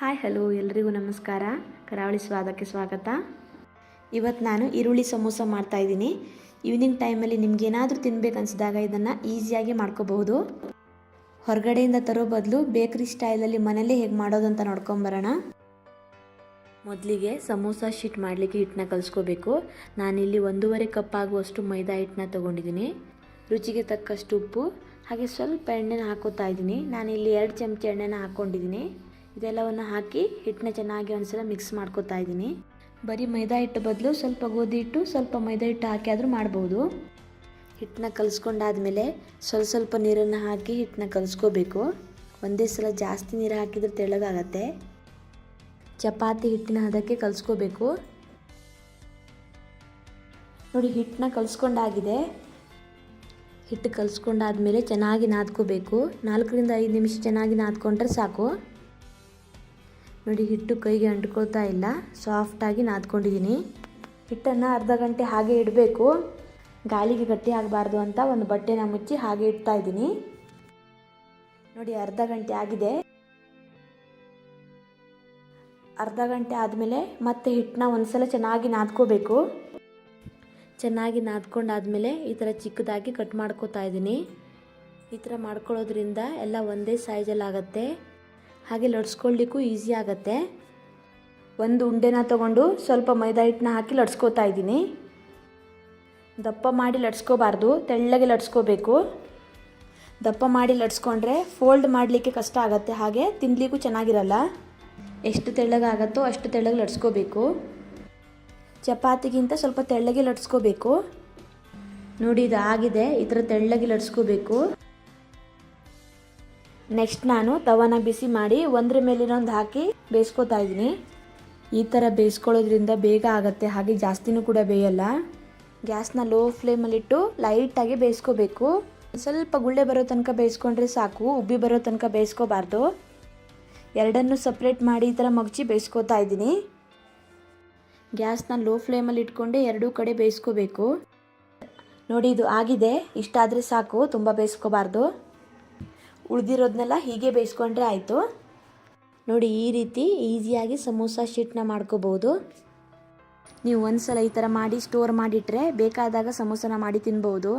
Hi, hello, ಎಲ್ರಿಗೂ ನಮಸ್ಕಾರ. ಕರಾವಳಿ ಸ್ವಾದಕ್ಕೆ ಸ್ವಾಗತ. ಇವತ್ತು ನಾನು ಈರುಳ್ಳಿ ಸಮೋಸ ಮಾಡ್ತಾಯಿದ್ದೀನಿ ಈವ್ನಿಂಗ್ ಟೈಮಲ್ಲಿ ನಿಮ್ಗೆ ಏನಾದರೂ ತಿನ್ಬೇಕು ಅನಿಸಿದಾಗ ಇದನ್ನು ಈಸಿಯಾಗಿ ಮಾಡ್ಕೋಬಹುದು. ಹೊರಗಡೆಯಿಂದ ತರೋ ಬದಲು ಬೇಕ್ರಿ ಸ್ಟೈಲಲ್ಲಿ ಮನೆಯಲ್ಲೇ ಹೇಗೆ ಮಾಡೋದಂತ ನೋಡ್ಕೊಂಬರೋಣ. ಮೊದಲಿಗೆ ಸಮೋಸ ಶೀಟ್ ಮಾಡಲಿಕ್ಕೆ ಹಿಟ್ಟನ್ನ ಕಲಿಸ್ಕೋಬೇಕು. ನಾನಿಲ್ಲಿ ಒಂದೂವರೆ ಕಪ್ ಆಗುವಷ್ಟು ಮೈದಾ ಹಿಟ್ಟನ್ನ ತೊಗೊಂಡಿದ್ದೀನಿ. ರುಚಿಗೆ ತಕ್ಕಷ್ಟು ಉಪ್ಪು, ಹಾಗೆ ಸ್ವಲ್ಪ ಎಣ್ಣೆನ ಹಾಕೋತಾ ಇದ್ದೀನಿ. ನಾನಿಲ್ಲಿ ಎರಡು ಚಮಚ ಎಣ್ಣೆನ ಹಾಕ್ಕೊಂಡಿದ್ದೀನಿ ಇದೆಲ್ಲವನ್ನು ಹಾಕಿ ಹಿಟ್ಟನ್ನ ಚೆನ್ನಾಗಿ ಒಂದ್ಸಲ ಮಿಕ್ಸ್ ಮಾಡ್ಕೋತಾ ಇದ್ದೀನಿ. ಬರೀ ಮೈದಾ ಹಿಟ್ಟು ಬದಲು ಸ್ವಲ್ಪ ಗೋಧಿ ಹಿಟ್ಟು, ಸ್ವಲ್ಪ ಮೈದಾ ಹಿಟ್ಟು ಹಾಕಿ ಆದರೂ ಮಾಡ್ಬೋದು. ಹಿಟ್ಟನ್ನ ಕಲಿಸ್ಕೊಂಡಾದ್ಮೇಲೆ ಸ್ವಲ್ಪ ಸ್ವಲ್ಪ ನೀರನ್ನು ಹಾಕಿ ಹಿಟ್ಟನ್ನ ಕಲಿಸ್ಕೋಬೇಕು. ಒಂದೇ ಸಲ ಜಾಸ್ತಿ ನೀರು ಹಾಕಿದ್ರೆ ತೆಳ್ಳಗಾಗತ್ತೆ. ಚಪಾತಿ ಹಿಟ್ಟಿನ ಹದಕ್ಕೆ ಕಲಿಸ್ಕೋಬೇಕು. ನೋಡಿ ಹಿಟ್ಟನ್ನ ಕಲಿಸ್ಕೊಂಡಾಗಿದೆ. ಹಿಟ್ಟು ಕಲಿಸ್ಕೊಂಡಾದ್ಮೇಲೆ ಚೆನ್ನಾಗಿ ನಾದ್ಕೋಬೇಕು. ನಾಲ್ಕರಿಂದ ಐದು ನಿಮಿಷ ಚೆನ್ನಾಗಿ ನಾದ್ಕೊಂಡ್ರೆ ಸಾಕು. ನೋಡಿ, ಹಿಟ್ಟು ಕೈಗೆ ಅಂಟ್ಕೊಳ್ತಾ ಇಲ್ಲ. ಸಾಫ್ಟಾಗಿ ನಾದ್ಕೊಂಡಿದ್ದೀನಿ ಹಿಟ್ಟನ್ನು ಅರ್ಧ ಗಂಟೆ ಹಾಗೆ ಇಡಬೇಕು. ಗಾಳಿಗೆ ಗಟ್ಟಿ ಆಗಬಾರ್ದು ಅಂತ ಒಂದು ಬಟ್ಟೆನ ಮುಚ್ಚಿ ಹಾಗೆ ಇಡ್ತಾ ಇದ್ದೀನಿ. ನೋಡಿ, ಅರ್ಧ ಗಂಟೆ ಆಗಿದೆ. ಅರ್ಧ ಗಂಟೆ ಆದಮೇಲೆ ಮತ್ತೆ ಹಿಟ್ಟನ್ನ ಒಂದ್ಸಲ ಚೆನ್ನಾಗಿ ನಾದ್ಕೋಬೇಕು. ಚೆನ್ನಾಗಿ ನಾದ್ಕೊಂಡಾದ್ಮೇಲೆ ಈ ಥರ ಚಿಕ್ಕದಾಗಿ ಕಟ್ ಮಾಡ್ಕೋತಾ ಇದ್ದೀನಿ. ಈ ಥರ ಮಾಡ್ಕೊಳ್ಳೋದ್ರಿಂದ ಎಲ್ಲ ಒಂದೇ ಸೈಜಲ್ಲಿ ಆಗುತ್ತೆ ಹಾಗೆ ಲಡ್ಸ್ಕೊಳ್ಳಿಕ್ಕೂ ಈಸಿ ಆಗುತ್ತೆ. ಒಂದು ಉಂಡೆನ ತಗೊಂಡು ಸ್ವಲ್ಪ ಮೈದಾ ಹಿಟ್ಟನ್ನ ಹಾಕಿ ಲಡ್ಸ್ಕೋತಾ ಇದ್ದೀನಿ. ದಪ್ಪ ಮಾಡಿ ಲಡ್ಸ್ಕೋಬಾರ್ದು, ತೆಳ್ಳಗೆ ಲಡ್ಸ್ಕೋಬೇಕು. ದಪ್ಪ ಮಾಡಿ ಲಡ್ಸ್ಕೊಂಡ್ರೆ ಫೋಲ್ಡ್ ಮಾಡಲಿಕ್ಕೆ ಕಷ್ಟ ಆಗುತ್ತೆ, ಹಾಗೆ ತಿನ್ನಲಿಕ್ಕೂ ಚೆನ್ನಾಗಿರಲ್ಲ. ಎಷ್ಟು ತೆಳ್ಳಗಾಗತ್ತೋ ಅಷ್ಟು ತೆಳ್ಳಗೆ ಲಡ್ಸ್ಕೋಬೇಕು. ಚಪಾತಿಗಿಂತ ಸ್ವಲ್ಪ ತೆಳ್ಳಗೆ ಲಡ್ಸ್ಕೋಬೇಕು. ನೋಡಿ ಇದು ಆಗಿದೆ ಈ ಥರ ತೆಳ್ಳಗೆ ಲಡ್ಸ್ಕೋಬೇಕು. ನೆಕ್ಸ್ಟ್ ನಾನು ತವನ ಬಿಸಿ ಮಾಡಿ ಒಂದ್ರ ಮೇಲಿನೊಂದು ಹಾಕಿ ಬೇಯಿಸ್ಕೊತಾ ಇದ್ದೀನಿ. ಈ ಥರ ಬೇಯಿಸ್ಕೊಳ್ಳೋದ್ರಿಂದ ಬೇಗ ಆಗುತ್ತೆ. ಹಾಗೆ ಜಾಸ್ತಿನೂ ಕೂಡ ಬೇಯಲ್ಲ. ಗ್ಯಾಸ್ನ ಲೋ ಫ್ಲೇಮಲ್ಲಿಟ್ಟು ಲೈಟಾಗಿ ಬೇಯಿಸ್ಕೋಬೇಕು. ಸ್ವಲ್ಪ ಗುಳ್ಳೆ ಬರೋ ತನಕ ಬೇಯಿಸ್ಕೊಂಡ್ರೆ ಸಾಕು. ಉಬ್ಬಿ ಬರೋ ತನಕ ಬೇಯಿಸ್ಕೋಬಾರ್ದು. ಎರಡನ್ನು ಸಪ್ರೇಟ್ ಮಾಡಿ ಈ ಥರ ಮಗ್ಚಿ ಬೇಯಿಸ್ಕೋತಾ ಇದ್ದೀನಿ. ಗ್ಯಾಸ್ನ ಲೋ ಫ್ಲೇಮಲ್ಲಿ ಇಟ್ಕೊಂಡೆ ಎರಡೂ ಕಡೆ ಬೇಯಿಸ್ಕೋಬೇಕು. ನೋಡಿ, ಇದು ಆಗಿದೆ. ಇಷ್ಟಾದರೆ ಸಾಕು. ತುಂಬ ಬೇಯಿಸ್ಕೋಬಾರ್ದು. ಉಳಿದಿರೋದನ್ನೆಲ್ಲ ಹೀಗೆ ಬೇಯಿಸ್ಕೊಂಡ್ರೆ ಆಯಿತು. ನೋಡಿ, ಈ ರೀತಿ ಈಸಿಯಾಗಿ ಸಮೋಸ ಶೀಟ್ನ ಮಾಡ್ಕೋಬೋದು. ನೀವು ಒಂದು ಸಲ ಈ ಥರ ಮಾಡಿ ಸ್ಟೋರ್ ಮಾಡಿಟ್ರೆ ಬೇಕಾದಾಗ ಸಮೋಸನ ಮಾಡಿ ತಿನ್ಬೋದು.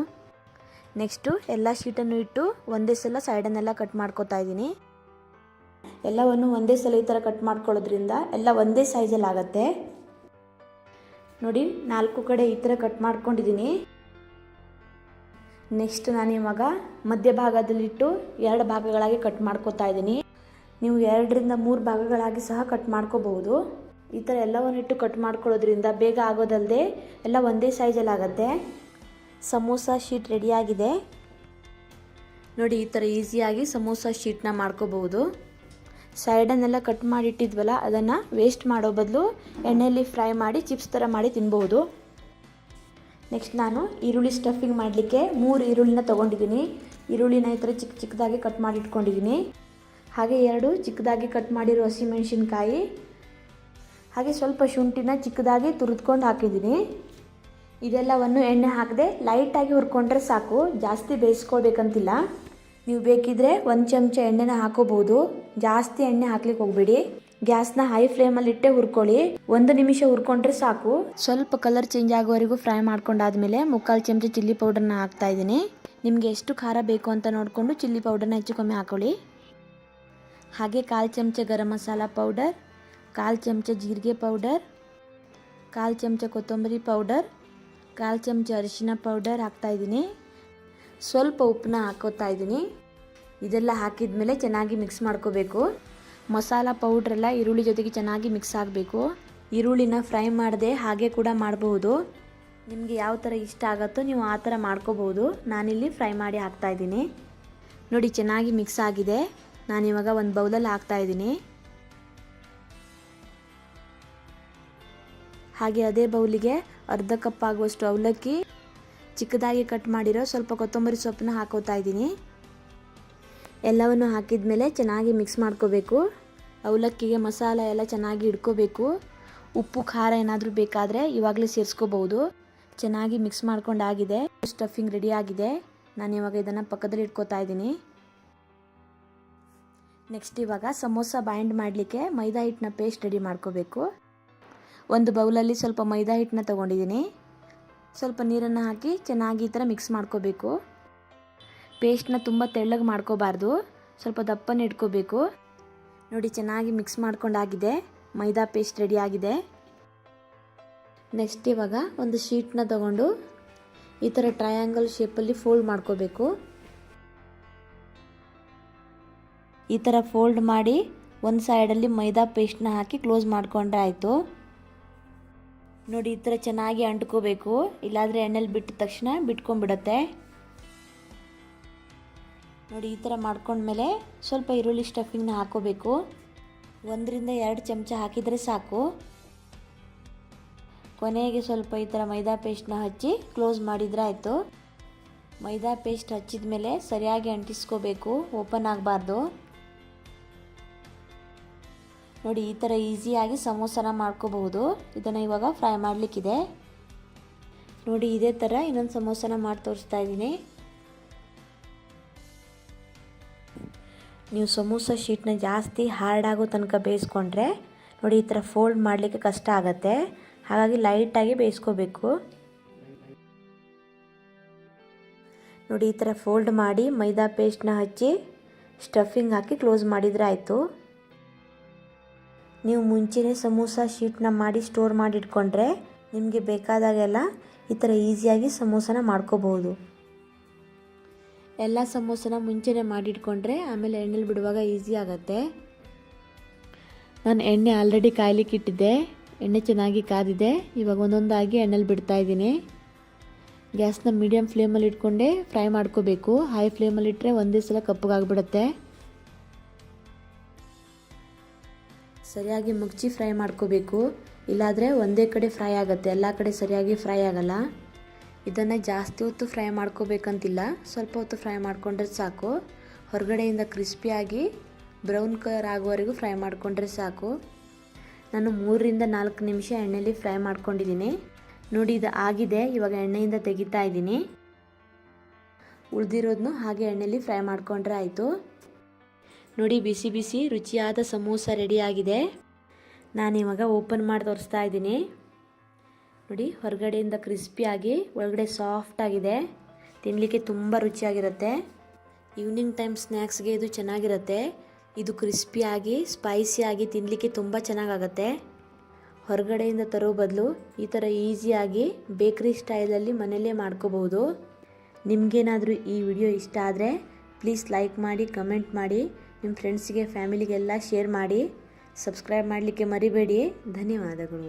ನೆಕ್ಸ್ಟು ಎಲ್ಲ ಶೀಟನ್ನು ಇಟ್ಟು ಒಂದೇ ಸಲ ಸೈಡನ್ನೆಲ್ಲ ಕಟ್ ಮಾಡ್ಕೋತಾ ಇದ್ದೀನಿ. ಎಲ್ಲವನ್ನು ಒಂದೇ ಸಲ ಈ ಥರ ಕಟ್ ಮಾಡ್ಕೊಳ್ಳೋದ್ರಿಂದ ಎಲ್ಲ ಒಂದೇ ಸೈಜಲ್ಲಿ ಆಗುತ್ತೆ ನೋಡಿ, ನಾಲ್ಕು ಕಡೆ ಈ ಥರ ಕಟ್ ಮಾಡ್ಕೊಂಡಿದ್ದೀನಿ. ನೆಕ್ಸ್ಟ್ ನಾನು ಇವಾಗ ಮಧ್ಯಭಾಗದಲ್ಲಿಟ್ಟು ಎರಡು ಭಾಗಗಳಾಗಿ ಕಟ್ ಮಾಡ್ಕೋತಾ ಇದ್ದೀನಿ. ನೀವು ಎರಡರಿಂದ ಮೂರು ಭಾಗಗಳಾಗಿ ಸಹ ಕಟ್ ಮಾಡ್ಕೋಬಹುದು. ಈ ಥರ ಎಲ್ಲವನ್ನಿಟ್ಟು ಕಟ್ ಮಾಡ್ಕೊಳ್ಳೋದ್ರಿಂದ ಬೇಗ ಆಗೋದಲ್ಲದೆ ಎಲ್ಲ ಒಂದೇ ಸೈಜಲ್ಲಿ ಆಗುತ್ತೆ. ಸಮೋಸ ಶೀಟ್ ರೆಡಿಯಾಗಿದೆ ನೋಡಿ, ಈ ಥರ ಈಸಿಯಾಗಿ ಸಮೋಸ ಶೀಟ್ನ ಮಾಡ್ಕೋಬಹುದು. ಸೈಡನ್ನೆಲ್ಲ ಕಟ್ ಮಾಡಿಟ್ಟಿದ್ವಲ್ಲ, ಅದನ್ನು ವೇಸ್ಟ್ ಮಾಡೋ ಬದಲು ಎಣ್ಣೆಯಲ್ಲಿ ಫ್ರೈ ಮಾಡಿ ಚಿಪ್ಸ್ ಥರ ಮಾಡಿ ತಿನ್ಬೋದು ನೆಕ್ಸ್ಟ್ ನಾನು ಈರುಳ್ಳಿ ಸ್ಟಫಿಂಗ್ ಮಾಡಲಿಕ್ಕೆ ಮೂರು ಈರುಳ್ಳಿನ ತೊಗೊಂಡಿದ್ದೀನಿ. ಈರುಳ್ಳಿನ ಈ ಥರ ಚಿಕ್ಕ ಚಿಕ್ಕದಾಗಿ ಕಟ್ ಮಾಡಿ ಇಟ್ಕೊಂಡಿದ್ದೀನಿ. ಹಾಗೆ ಎರಡು ಚಿಕ್ಕದಾಗಿ ಕಟ್ ಮಾಡಿರೋ ಹಸಿಮೆಣಸಿನ್ಕಾಯಿ ಹಾಗೆ ಸ್ವಲ್ಪ ಶುಂಠಿನ ಚಿಕ್ಕದಾಗಿ ತುರಿದ್ಕೊಂಡು ಹಾಕಿದ್ದೀನಿ. ಇದೆಲ್ಲವನ್ನು ಎಣ್ಣೆ ಹಾಕದೆ ಲೈಟಾಗಿ ಹುರ್ಕೊಂಡ್ರೆ ಸಾಕು, ಜಾಸ್ತಿ ಬೇಯಿಸ್ಕೊಳ್ಬೇಕಂತಿಲ್ಲ ನೀವು ಬೇಕಿದ್ರೆ ಒಂದು ಚಮಚ ಎಣ್ಣೆನ ಹಾಕೋಬೋದು. ಜಾಸ್ತಿ ಎಣ್ಣೆ ಹಾಕ್ಲಿಕ್ಕೆ ಹೋಗ್ಬೇಡಿ. ಗ್ಯಾಸ್ನ ಹೈ ಫ್ಲೇಮಲ್ಲಿ ಇಟ್ಟೆ ಹುರ್ಕೊಳ್ಳಿ. ಒಂದು ನಿಮಿಷ ಹುರ್ಕೊಂಡ್ರೆ ಸಾಕು. ಸ್ವಲ್ಪ ಕಲರ್ ಚೇಂಜ್ ಆಗೋವರೆಗೂ ಫ್ರೈ ಮಾಡ್ಕೊಂಡಾದ್ಮೇಲೆ ಮುಕ್ಕಾಲು ಚಮಚ ಚಿಲ್ಲಿ ಪೌಡರ್ನ ಹಾಕ್ತಾ ಇದ್ದೀನಿ. ನಿಮಗೆ ಎಷ್ಟು ಖಾರ ಬೇಕು ಅಂತ ನೋಡಿಕೊಂಡು ಚಿಲ್ಲಿ ಪೌಡರ್ನ ಹೆಚ್ಚು ಕಮ್ಮಿ ಹಾಕೊಳ್ಳಿ. ಹಾಗೆ ಕಾಲು ಚಮಚ ಗರಂ ಮಸಾಲ ಪೌಡರ್ ಕಾಲು ಚಮಚ ಜೀರಿಗೆ ಪೌಡರ್ ಕಾಲು ಚಮಚ ಕೊತ್ತಂಬರಿ ಪೌಡರ್ ಕಾಲು ಚಮಚ ಅರಿಶಿನ ಪೌಡರ್ ಹಾಕ್ತಾಯಿದ್ದೀನಿ ಸ್ವಲ್ಪ ಉಪ್ಪನ್ನ ಹಾಕೋತಾ ಇದ್ದೀನಿ. ಇದೆಲ್ಲ ಹಾಕಿದ ಮೇಲೆ ಚೆನ್ನಾಗಿ ಮಿಕ್ಸ್ ಮಾಡ್ಕೋಬೇಕು. ಮಸಾಲ ಪೌಡ್ರೆಲ್ಲ ಈರುಳ್ಳಿ ಜೊತೆಗೆ ಚೆನ್ನಾಗಿ ಮಿಕ್ಸ್ ಆಗಬೇಕು. ಈರುಳ್ಳಿನ ಫ್ರೈ ಮಾಡದೆ ಹಾಗೆ ಕೂಡ ಮಾಡಬಹುದು. ನಿಮಗೆ ಯಾವ ಥರ ಇಷ್ಟ ಆಗುತ್ತೋ ನೀವು ಆ ಥರ ಮಾಡ್ಕೋಬೋದು ನಾನಿಲ್ಲಿ ಫ್ರೈ ಮಾಡಿ ಹಾಕ್ತಾ ಇದ್ದೀನಿ. ನೋಡಿ ಚೆನ್ನಾಗಿ ಮಿಕ್ಸ್ ಆಗಿದೆ. ನಾನಿವಾಗ ಒಂದು ಬೌಲಲ್ಲಿ ಹಾಕ್ತಾ ಇದ್ದೀನಿ. ಹಾಗೆ ಅದೇ ಬೌಲಿಗೆ ಅರ್ಧ ಕಪ್ ಆಗುವಷ್ಟು ಅವಲಕ್ಕಿ ಚಿಕ್ಕದಾಗಿ ಕಟ್ ಮಾಡಿರೋ ಸ್ವಲ್ಪ ಕೊತ್ತಂಬರಿ ಸೊಪ್ಪನ್ನ ಹಾಕೋತಾ ಎಲ್ಲವನ್ನು ಹಾಕಿದ ಮೇಲೆ ಚೆನ್ನಾಗಿ ಮಿಕ್ಸ್ ಮಾಡ್ಕೋಬೇಕು. ಅವಲಕ್ಕಿಗೆ ಮಸಾಲೆ ಎಲ್ಲ ಚೆನ್ನಾಗಿ ಇಡ್ಕೋಬೇಕು ಉಪ್ಪು, ಖಾರ ಏನಾದರೂ ಬೇಕಾದರೆ ಇವಾಗಲೇ ಸೇರಿಸ್ಕೋಬಹುದು. ಚೆನ್ನಾಗಿ ಮಿಕ್ಸ್ ಮಾಡ್ಕೊಂಡಾಗಿದೆ. ಸ್ಟಫಿಂಗ್ ರೆಡಿ ಆಗಿದೆ. ನಾನು ಇವಾಗ ಇದನ್ನು ಪಕ್ಕದಲ್ಲಿ ಇಟ್ಕೋತಾ ಇದ್ದೀನಿ. ನೆಕ್ಸ್ಟ್ ಇವಾಗ ಸಮೋಸ ಬೈಂಡ್ ಮಾಡಲಿಕ್ಕೆ ಮೈದಾ ಹಿಟ್ಟನ್ನ ಪೇಸ್ಟ್ ರೆಡಿ ಮಾಡ್ಕೋಬೇಕು. ಒಂದು ಬೌಲಲ್ಲಿ ಸ್ವಲ್ಪ ಮೈದಾ ಹಿಟ್ಟನ್ನ ತೊಗೊಂಡಿದ್ದೀನಿ. ಸ್ವಲ್ಪ ನೀರನ್ನು ಹಾಕಿ ಚೆನ್ನಾಗಿ ಈ ಥರ ಮಿಕ್ಸ್ ಮಾಡ್ಕೋಬೇಕು. ಪೇಸ್ಟ್ನ ತುಂಬ ತೆಳ್ಳಗೆ ಮಾಡ್ಕೋಬಾರ್ದು. ಸ್ವಲ್ಪ ದಪ್ಪನ ಇಟ್ಕೋಬೇಕು. ನೋಡಿ, ಚೆನ್ನಾಗಿ ಮಿಕ್ಸ್ ಮಾಡ್ಕೊಂಡಾಗಿದೆ. ಮೈದಾ ಪೇಸ್ಟ್ ರೆಡಿ ಆಗಿದೆ. ನೆಕ್ಸ್ಟ್ ಇವಾಗ ಒಂದು ಶೀಟ್ನ ತಗೊಂಡು ಈ ಥರ ಟ್ರಯಾಂಗಲ್ ಶೇಪಲ್ಲಿ ಫೋಲ್ಡ್ ಮಾಡ್ಕೋಬೇಕು. ಈ ಥರ ಫೋಲ್ಡ್ ಮಾಡಿ ಒಂದು ಸೈಡಲ್ಲಿ ಮೈದಾ ಪೇಸ್ಟ್ನ ಹಾಕಿ ಕ್ಲೋಸ್ ಮಾಡಿಕೊಂಡ್ರೆ ಆಯಿತು. ನೋಡಿ, ಈ ಥರ ಚೆನ್ನಾಗಿ ಅಂಟ್ಕೋಬೇಕು. ಇಲ್ಲಾಂದರೆ ಎಣ್ಣೆಲಿ ಬಿಟ್ಟ ತಕ್ಷಣ ಬಿಟ್ಕೊಂಡ್ಬಿಡತ್ತೆ. ನೋಡಿ, ಈ ಥರ ಮಾಡ್ಕೊಂಡ್ಮೇಲೆ ಸ್ವಲ್ಪ ಈರುಳ್ಳಿ ಸ್ಟಫಿಂಗ್ನ ಹಾಕೋಬೇಕು. ಒಂದರಿಂದ ಎರಡು ಚಮಚ ಹಾಕಿದರೆ ಸಾಕು. ಕೊನೆಗೆ ಸ್ವಲ್ಪ ಈ ಥರ ಮೈದಾ ಪೇಸ್ಟ್ನ ಹಚ್ಚಿ ಕ್ಲೋಸ್ ಮಾಡಿದರೆ ಆಯಿತು. ಮೈದಾ ಪೇಸ್ಟ್ ಹಚ್ಚಿದ ಮೇಲೆ ಸರಿಯಾಗಿ ಅಂಟಿಸ್ಕೋಬೇಕು ಓಪನ್ ಆಗಬಾರ್ದು. ನೋಡಿ, ಈ ಥರ ಈಸಿಯಾಗಿ ಸಮೋಸನ ಮಾಡ್ಕೋಬಹುದು. ಇದನ್ನು ಇವಾಗ ಫ್ರೈ ಮಾಡಲಿಕ್ಕಿದೆ. ನೋಡಿ, ಇದೇ ಥರ ಇನ್ನೊಂದು ಸಮೋಸನ ಮಾಡಿ ತೋರಿಸ್ತಾ ಇದ್ದೀನಿ. ನೀವು ಸಮೋಸ ಶೀಟ್ನ ಜಾಸ್ತಿ ಹಾರ್ಡ್ ಆಗೋ ತನಕ ಬೇಯಿಸ್ಕೊಂಡ್ರೆ ನೋಡಿ ಈ ಥರ ಫೋಲ್ಡ್ ಮಾಡಲಿಕ್ಕೆ ಕಷ್ಟ ಆಗುತ್ತೆ. ಹಾಗಾಗಿ ಲೈಟಾಗಿ ಬೇಯಿಸ್ಕೋಬೇಕು. ನೋಡಿ ಈ ಥರ ಫೋಲ್ಡ್ ಮಾಡಿ ಮೈದಾ ಪೇಸ್ಟ್ನ ಹಚ್ಚಿ ಸ್ಟಫಿಂಗ್ ಹಾಕಿ ಕ್ಲೋಸ್ ಮಾಡಿದರೆ ಆಯಿತು. ನೀವು ಮುಂಚೆನೇ ಸಮೋಸ ಶೀಟ್ನ ಮಾಡಿ ಸ್ಟೋರ್ ಮಾಡಿ ಇಟ್ಕೊಂಡ್ರೆ ನಿಮಗೆ ಬೇಕಾದಾಗೆಲ್ಲ ಈ ಥರ ಈಸಿಯಾಗಿ ಸಮೋಸನ ಮಾಡ್ಕೋಬಹುದು ಎಲ್ಲ ಸಮೋಸನ ಮುಂಚೆನೇ ಮಾಡಿಟ್ಕೊಂಡ್ರೆ ಆಮೇಲೆ ಎಣ್ಣೆಲಿ ಬಿಡುವಾಗ ಈಸಿ ಆಗುತ್ತೆ. ನಾನು ಎಣ್ಣೆ ಆಲ್ರೆಡಿ ಕಾಯ್ಲಿಕ್ಕೆ ಇಟ್ಟಿದ್ದೆ. ಎಣ್ಣೆ ಚೆನ್ನಾಗಿ ಕಾದಿದೆ. ಇವಾಗ ಒಂದೊಂದಾಗಿ ಎಣ್ಣೆಲಿ ಬಿಡ್ತಾ ಇದ್ದೀನಿ. ಗ್ಯಾಸ್ನ ಮೀಡಿಯಮ್ ಫ್ಲೇಮಲ್ಲಿ ಇಟ್ಕೊಂಡೆ ಫ್ರೈ ಮಾಡ್ಕೋಬೇಕು. ಹೈ ಫ್ಲೇಮಲ್ಲಿ ಇಟ್ಟರೆ ಒಂದೇ ಸಲ ಕಪ್ಪಗಾಗ್ಬಿಡುತ್ತೆ. ಸರಿಯಾಗಿ ಮುಗ್ಚಿ ಫ್ರೈ ಮಾಡ್ಕೋಬೇಕು. ಇಲ್ಲಾದರೆ ಒಂದೇ ಕಡೆ ಫ್ರೈ ಆಗುತ್ತೆ. ಎಲ್ಲ ಕಡೆ ಸರಿಯಾಗಿ ಫ್ರೈ ಆಗಲ್ಲ. ಇದನ್ನು ಜಾಸ್ತಿ ಹೊತ್ತು ಫ್ರೈ ಮಾಡ್ಕೋಬೇಕಂತಿಲ್ಲ. ಸ್ವಲ್ಪ ಹೊತ್ತು ಫ್ರೈ ಮಾಡಿಕೊಂಡ್ರೆ ಸಾಕು. ಹೊರಗಡೆಯಿಂದ ಕ್ರಿಸ್ಪಿಯಾಗಿ ಬ್ರೌನ್ ಕಲರ್ ಆಗೋವರೆಗೂ ಫ್ರೈ ಮಾಡಿಕೊಂಡ್ರೆ ಸಾಕು. ನಾನು ಮೂರರಿಂದ ನಾಲ್ಕು ನಿಮಿಷ ಎಣ್ಣೆಯಲ್ಲಿ ಫ್ರೈ ಮಾಡ್ಕೊಂಡಿದ್ದೀನಿ. ನೋಡಿ, ಇದು ಆಗಿದೆ. ಇವಾಗ ಎಣ್ಣೆಯಿಂದ ತೆಗಿತಾ ಇದ್ದೀನಿ. ಉಳಿದಿರೋದನ್ನು ಹಾಗೆ ಎಣ್ಣೆಯಲ್ಲಿ ಫ್ರೈ ಮಾಡಿಕೊಂಡ್ರೆ ಆಯಿತು. ನೋಡಿ, ಬಿಸಿ ಬಿಸಿ ರುಚಿಯಾದ ಸಮೋಸ ರೆಡಿಯಾಗಿದೆ ನಾನಿವಾಗ ಓಪನ್ ಮಾಡಿ ತೋರಿಸ್ತಾ ಇದ್ದೀನಿ. ನೋಡಿ, ಹೊರಗಡೆಯಿಂದ ಕ್ರಿಸ್ಪಿಯಾಗಿ ಒಳಗಡೆ ಸಾಫ್ಟ್ ಆಗಿದೆ. ತಿನ್ನಲಿಕ್ಕೆ ತುಂಬ ರುಚಿಯಾಗಿರುತ್ತೆ. ಈವ್ನಿಂಗ್ ಟೈಮ್ ಸ್ನ್ಯಾಕ್ಸ್ಗೆ ಇದು ಚೆನ್ನಾಗಿರುತ್ತೆ. ಇದು ಕ್ರಿಸ್ಪಿಯಾಗಿ ಸ್ಪೈಸಿಯಾಗಿ ತಿನ್ನಲಿಕ್ಕೆ ತುಂಬ ಚೆನ್ನಾಗಾಗತ್ತೆ. ಹೊರಗಡೆಯಿಂದ ತರೋ ಬದಲು ಈ ಥರ ಈಸಿಯಾಗಿ ಬೇಕ್ರಿ ಸ್ಟೈಲಲ್ಲಿ ಮನೆಯಲ್ಲೇ ಮಾಡ್ಕೋಬೋದು ನಿಮಗೇನಾದರೂ ಈ ವಿಡಿಯೋ ಇಷ್ಟ ಆದರೆ ಪ್ಲೀಸ್ ಲೈಕ್ ಮಾಡಿ ಕಮೆಂಟ್ ಮಾಡಿ ನಿಮ್ಮ ಫ್ರೆಂಡ್ಸಿಗೆ ಫ್ಯಾಮಿಲಿಗೆಲ್ಲ ಶೇರ್ ಮಾಡಿ. ಸಬ್ಸ್ಕ್ರೈಬ್ ಮಾಡಲಿಕ್ಕೆ ಮರಿಬೇಡಿ. ಧನ್ಯವಾದಗಳು.